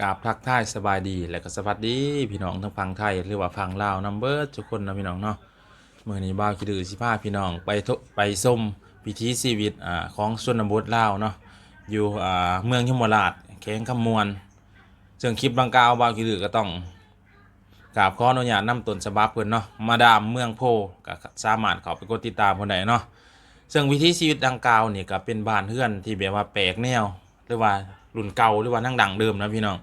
กราบทักทายสบายดีและก็สวัสดีพี่น้องทั้งฝั่งไทยหรือว่าฝั่งลาวนัมเบิร์ทุกคนนะพี่น้องเนาะเมื้อนี้บ่าวคิดดือสิพาพี่น้องไปทไปชมพิธีชีวิตอ่าของชนบทลาวเนาะอยู่อ่าเมืองยมราชแขวงคำมวนซึ่งคลิปดังกล่าวบ่าวคิดดือก็ต้องกราบขออนุญาตนำต้นฉบับเพิ่นเนาะมาดามเมืองโพก็สามารถเข้าไปกดติดตามเพิ่นได้เนาะซึ่งวิถีชีวิตดังกล่าวนี่ก็เป็นบ้านเฮือนที่แบบว่าแปลกแนวหรือว่า รุ่นเก่าหรือว่านั่งดังเดิมนะพี่น้อง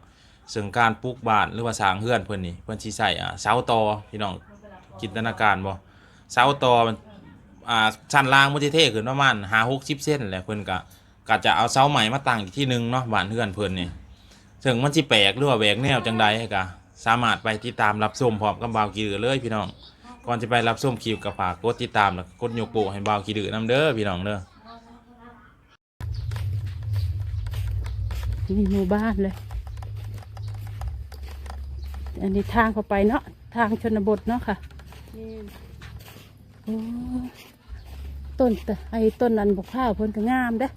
ซึ่งการปลูกบ้านหรือว่าสร้างเฮือนเพิ่นนี่เพิ่นสิใช้อ่าเสาตอพี่น้องจินตนาการบ่เสาตอมันอ่าชั้นล่างมันสิเท่ขึ้นประมาณ5 60เซนแหละเพิ่นก็ก็จะเอาเสาใหม่มาตั้งอีกที่หนึงเนาะบ้านเฮือนเพิ่นนี่ซึ่งมันสิแปลกหรือว่าแหวกแนวจังใดก็สามารถไปติดตามรับชมพร้อมกับบ่าวกีดือเลยพี่น้องก่อนจะไปรับชมคลิปก็ฝากกดติดตามแล้วกดยกโปให้บ่าวกีดือนํเด้อพี่น้องเด้อ มีหมู่บ้านเลย อันนี้ทางเข้าไปเนาะทางชนบทเนาะค่ะโอ้ต้นแต่ไอ้ต้นนั้นบกข้าวเพิ่นก็งามเด้อ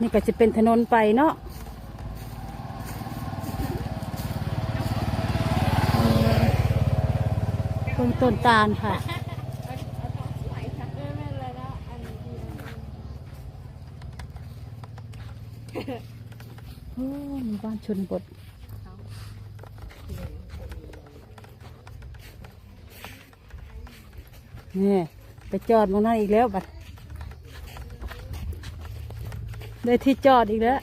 นี่ก็จะเป็นถนนไปเนาะต้นต้นตาลค่ะ โอ้หมู่ บ้านชนบทนี่ไปจอดมองนั่นอีกแล้วบัดได้ที่จอดอีกแล้ว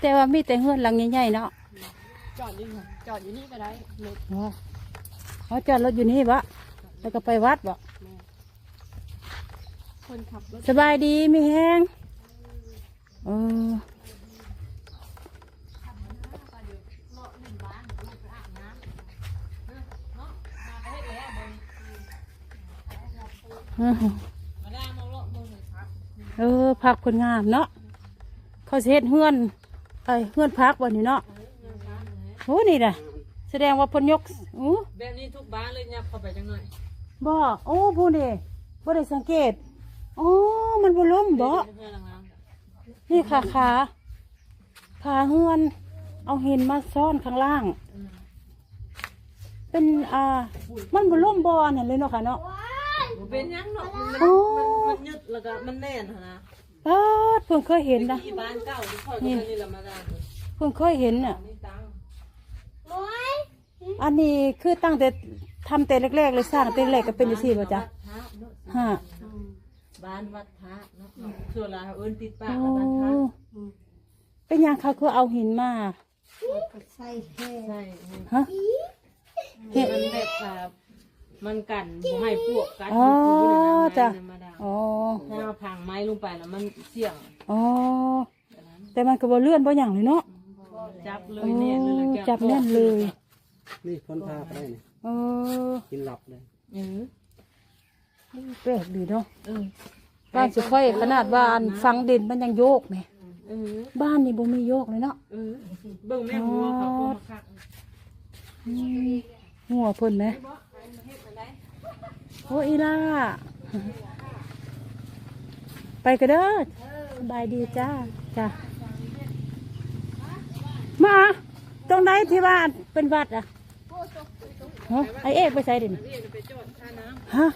แต่ว่ามีแต่เฮือนหลังใหญ่ๆเนาะจอดอยู่ค่ะจอดอยู่นี่ก็ได้รถอ๋อเขาจอดรถอยู่นี่วะแล้วก็ไปวัดวะคนขับรถสบายดีไม่แห้งเอออือหือ มาได้มา เลาะมือหน่อยครับเออพักคนงามเนาะเขาสิเฮ็ดเฮือนไอ้เฮือนพักวันนี้เนาะโอ้นี่นะแสดงว่าเพนยกโอ้แบบนี้ทุกบ้านเลยยับเข้าไปจังหน่อยบ่โอ้พูดดิบ่ได้สังเกตโอ้มันบ่ล้มบ่เพื่อนหลังนี่ขาขาขาเฮือนเอาหินมาซ่อนข้างล่าง เป็นอ่ามันบ่ล้มบ่อันนั่นเลยเนาะค่ะเนาะ ๆเป็นยังเนาะมันโอ้มันยึดแล้วก็มันแน่นหั่นนะปาดเพิ่งเคยเห็นนะที่บ้านเก่าที่พ่อก็นี่ละมาได้เพิ่งเคยเห็นน่ะ นี่ตังอันนี้คือตั้งแต่ทำแต่แรกๆเลยสร้างแต่แรกก็เป็นจังซี่บ่จ๊ะพระเนาะฮะบ้านวัดพระเนาะส่วนลาเอิ้นติดปากโอ้กับบ้านพระเป็นหยังเขาคือเอาหินมาใช่ฮะ เห็นมันแบบแบบ มันกันบ่ให้พวกกัดอ๋อจ้ะมาดามอ๋อถ้าเราพังไม้ลงไปแล้วมันเสี่ยงอ๋อแต่มันก็บ่เลื่อนบ่หยังเลยเนาะจับเลโอ้ยเนี่ยเลยแล้วแกจับแน่นเลยนี่คนพาไปนี่เออกินหลับเลยเออแปลกดีเนาะเออบ้านสุค่อยขนาดว่าอันฟังเด่นมันยังโยกไหมเออบ้านนี่บ่มีโยกเลยเนาะ เออเบิ่งแม่หัวเขาก็มาคักอืมหัวเพิ่นไหม โอ้อีล่า ไปกันเด้อสบายดีจ้า จ้า มาตรงไหนที่ว่าเป็นวัดอะฮะไอเอกไปใส่ดิเรียกไปจอดท่าน้ฮะ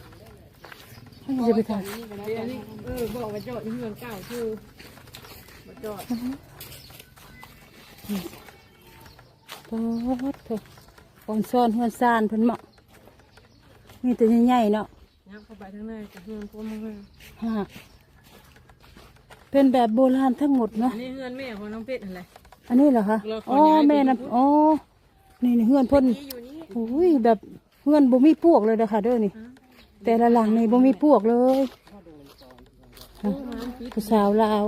ให้จะไปทำำนี่ก็ได้อันนี้เออบอกว่าจอดที่เมืองเก่าคือมาจอดโอ้โหเถอะปอนซ่อนเฮือนซานเพิ่นเหมาะ มีแต่ใหญ่ๆเนาะยับเข้าไปทางในจะเฮือนพวกมึงเฮือนฮะเป็นแบบโบราณทั้งหมดเนาะอันนี้เฮือนแม่ของน้องเป็ดอะไร อันนี้เหรอคะเราขออ๋อย้ายไปแม่นะอยู่ อ๋อนี่นี่เฮือนเพ่นนี่อยู่นี่โอ้ยแบบเฮือนบ่มีพวกเลยนะคะเด้อนี่ แต่ละหลังนี่บ่มีพวกเลยฮะผู้สาวลาว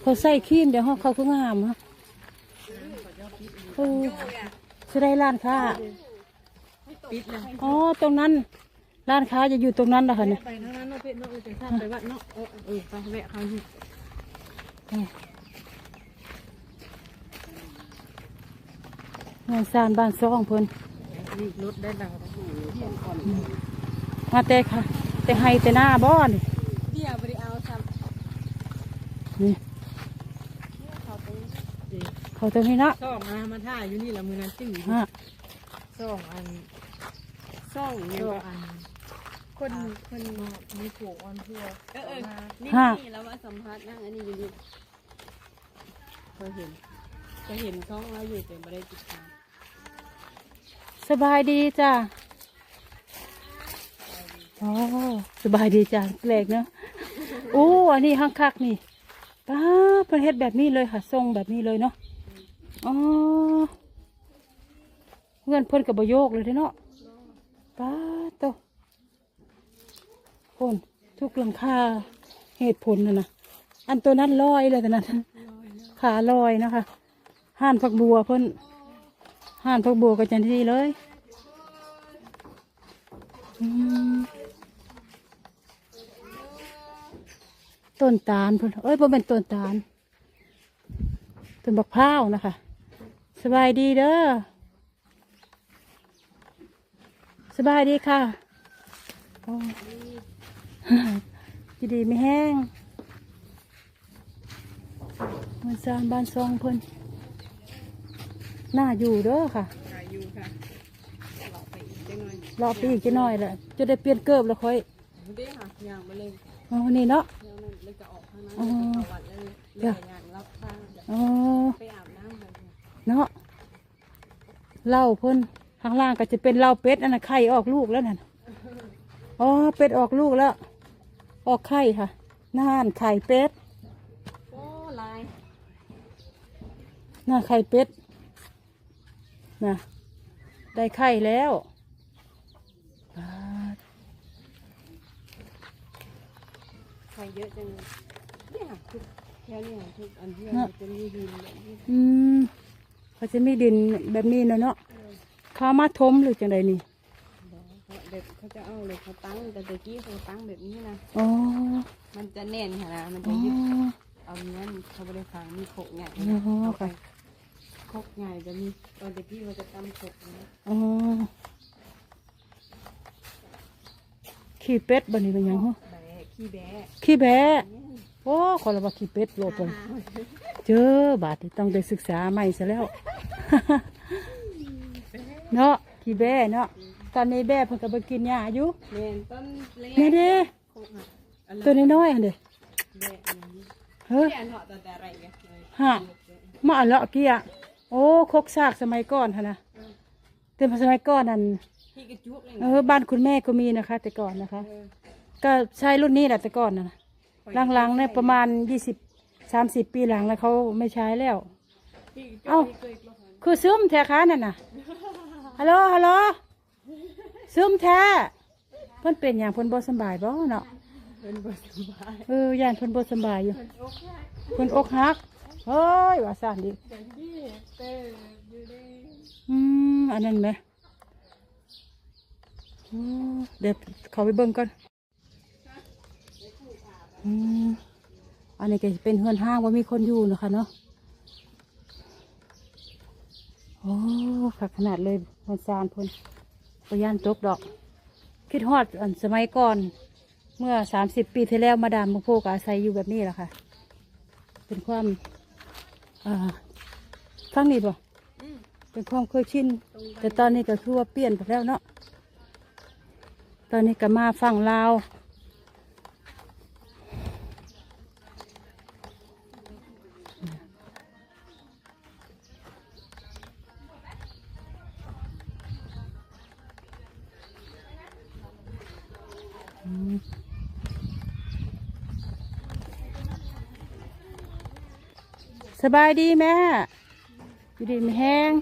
เขาใส่ครีมเดี๋ยวเขาเขาก็งามฮะเออจะได้ร้านค้า ปิดเลยอ๋อตรงนั้น ร้านค้าจะอยู่ตรงนั้นนะคะเนี่ยไปทางนั้นน้องเป็ดน้องเออจะข้ามไปวัดเนาะเออเออไปแวะเขาอยู่งานสร้างบ้านซองเพิ่นนี่รถได้ดังมาแต่ค่ะ แต่ให้แต่หน้าบ้านเดี๋ยวไปเอานี่เขาตรงนี้ดิเขาตรงนี้เนาะซ่องอามาท่าอยู่นี่ละมือนั้นติ้งฮะซ่องอัน ซ่องเนี่ยก็อันคนคนมีผูกออนเพื่อเออเออนี่ฮะนี่แล้วว่าสัมภาษณ์นั่งอันนี้อยู่นี่เคยเห็นเคยเห็นช่องเราอยู่แต่ไม่ได้ติดตามสบายดีจ้าอ๋อสบายดีจ้าแปลกเนาะโอ้อันนี้ห้างคักนี่ป้าเพิ่นเฮ็ดแบบนี้เลยค่ะทรงแบบนี้เลยเนาะอ๋อเพื่อนเพิ่นกับบโยกเลยเด้อเนาะ ป้าโตคนทุกหลังคาเหตุผลน่ะนะอันตัวนั้นลอยเลยแต่นั้นขาลอยนะคะห่านผักบัวเพิ่นห่านพักบัวก็จันทีเลยอืมต้นตาลพุ่นเอ้ยบ่เป็นต้นตาลต้นบักพร้าวนะคะ สบายดีเด้อ สบายดีค่ะโอ้ดีดีไม่แห้งมันซานบ้านซองเพิ่นน่าอยู่เด้อค่ะขายอยู่ค่ะหลอกไปอีกจังหน่อยรอไปอีกจะหน่อยแหละจะได้เปลี่ยนเกิบแล้วค่อยเด้ค่ะย่างมาเลยอ๋อนี่เนาะแล้วนั่นเลยก็ออกข้างนั้นอ๋อเลยเข้าวัดเลยเลยย่างรับข้างอ๋อไปอาบน้ำเลยค่ะเนาะเหล้าเพิ่น ข้างล่างก็จะเป็นเหล้าเป็ดอันนั้นไข่ออกลูกแล้วนั่นอ๋อเป็ดออกลูกแล้ว ออกไข่ค่ะน่านไข่เป็ดโอ้ลายน่าไข่เป็ดนะได้ไข่แล้วปาดใครเยอะจังเลยเนี่ยค่ะทุกแค่เนี่ยทุกอันที่เราจะมีดินแบบนี้อืมเขาจะมีดินแบบนี้เนาะเนาะ เขามาทมหรือจังใดนี่เด็กเขาจะเอาเลยเขาตั้งแต่ตะกี้เขาตั้งแบบนี้นะอ๋อมันจะแน่นค่ะนะมันอ๋จะอยึดเอาเนี้ยเขาไม่ได้ฟังมีโขกใหญ่อ๋อเอาไปค่ะโขกใหญ่จะมีตอนตะกี้มันจะตั้งโขกนะอ๋อขี้เป็ดบันนี้เป็นหยังเหรอแบะขี้แบะขี้แบะโอ้ขอละว่าขี้เป็ดโลดไปเจอบาดนี้ต้องได้ศึกษาใหม่ซะแล้ว เนาะขี้แบะเนาะตอนนี้แบะเพิ่นก็ไปกินหญ้าอยู่เน่นต้นเล็กนี่เด้โขกอะอะไรตัวน้อยๆอันเด้แบะอย่างนี้เฮ้ยแบะเหาะแต่แต่ไรไงเลยฮะมาเอาเลาะเกี้ยโอ้คกซากสมัยก่อนค่ะนะแต่สมัยก่อนนั่นพี่กระจุกเลยเออบ้านคุณแม่ก็มีนะคะ แต่ก่อนนะคะ ก็ใช้รุ่นนี้แหละแต่ก่อนนะหลังๆเนี่ยประมาณยี่สิบสามสิบปีหลังแล้วเขาไม่ใช้แล้ว พี่กระจุกเอ้าเคยกลัว คือซึมแท้ค้านั่นน่ะ ฮัลโหลฮัลโหลซึมแท้เพิ่นเป็นอย่างเพิ่นบ่สำบายบ่เนาะเป็นบทสบายเออย่านเพิ่นบ่สำบายอยู่เพิ่นอกหักเฮ้ยว่าซ่านดิแต่ที่เต้อยู่ได้อืมอันนั้นไหมเดี๋ยวเขาไปเบิ่งก่อนอืมอันนี้ก็เป็นเฮือนห้างว่ามีคนอยู่เนะคะเนาะโอ้ ขักขนาดเลยมันซานเพ่นปย่านตกดอก คิดฮอดอันสมัยก่อน เมื่อสามสิบปีที่แล้วมาดามมะโพกอาศัยอยู่แบบนี้แหละค่ะ เป็นความอ่าฟังนี่บ่เป็นความเคยชิน แต่ตอนนี้ก็คือว่าเปลี่ยนไปแล้วเนาะ ตอนนี้ก็มาฝั่งลาว สบายดีแม่อยู่ดีไม่แห้ง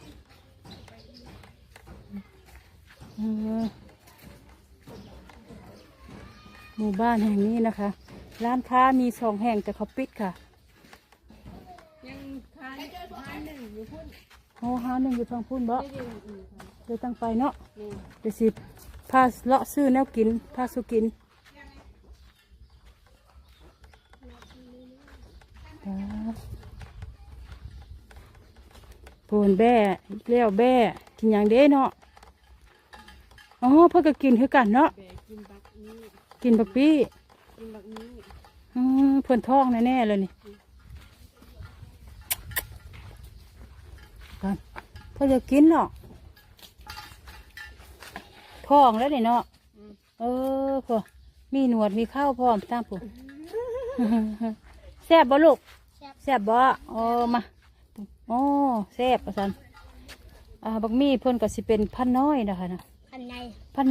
เออหมู่บ้านแห่งนี้นะคะ ร้านค้ามีสองแห่งแต่เขาปิดค่ะยังทานทานหนึ่งอยู่พุ่นโอ้หาหนึ่งอยู่ทางพุ่นบ่ได้ยินอีกค่ะเดี๋ยวตั้งไปเนาะนี่เดี๋ยวสิพาเลาะซื้อแนวกินพาสุกิน นแบ่เลี้ยวแบ่กินอย่างเด้เนาะอ๋อเพื่อก็กินคือกันเนาะกินบักนี้ปี้เพื่อนท้องแน่ๆเลยนี่กันเพื่อจะกินเนาะท้องแล้วนี่เนาะเออพอมีหนวดมีข้าวพร้อมตามผมแซ่บบ่ลูกแซ่บบ่อ๋อมา โอ้แซ่บประสันอ่าบักมี่เพิ่นก็สิเป็นพันน้อยนะคะนะอันไหนพัน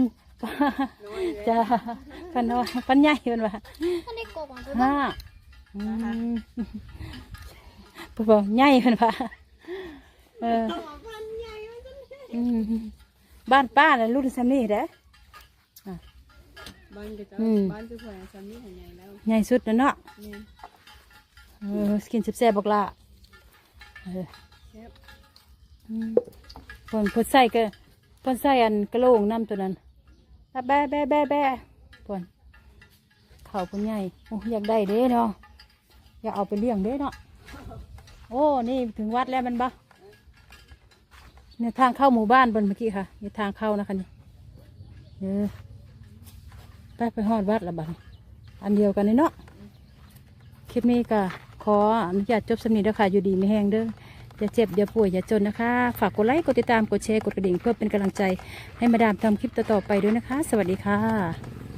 จ้าพันน้อยพันใหญ่เพิ่นว่าก็ได้กบของตัวห้าอืมเพิ่นบอกใหญ่เพิ่นว่าเอออืมบ้านป้าน่ะรุ่นซ้ำนี่เด้อบ้านก็จะอืมบ้านจะพอซันนี่ของใหญ่แล้วใหญ่สุดแล้วเนาะนี่เออสกินแซ่บๆบักละ เออแซ่บอืมเพิ่นเพิ่นใส่ก็เพิ่นใส่อันกระโหลงน้ำตัวนั้นอะแบะแบะแบะแบะเพิ่นเข่าเพิ่นใหญ่โอ้อยากได้เด้เนาะอยากเอาไปเลี้ยงเด้เนาะโอ้นี่ถึงวัดแล้วมันบ่เนี่ยทางเข้าหมู่บ้านบนเมื่อกี้ค่ะนี่ทางเข้านะคะนี่เออไปไปฮอดวัดละบัดนี้อันเดียวกันนี่เนาะคลิปนี้ก็ ขออนุญาตจบสำนีเด้อค่ะ อยู่ดีไม่แห้งเด้ออย่าเจ็บอย่าป่วยอย่าจนนะคะ ฝากกดไลค์กดติดตามกดแชร์กดกระดิ่งเพื่อเป็นกำลังใจให้มาดามทำคลิปต่อๆไปด้วยนะคะ สวัสดีค่ะ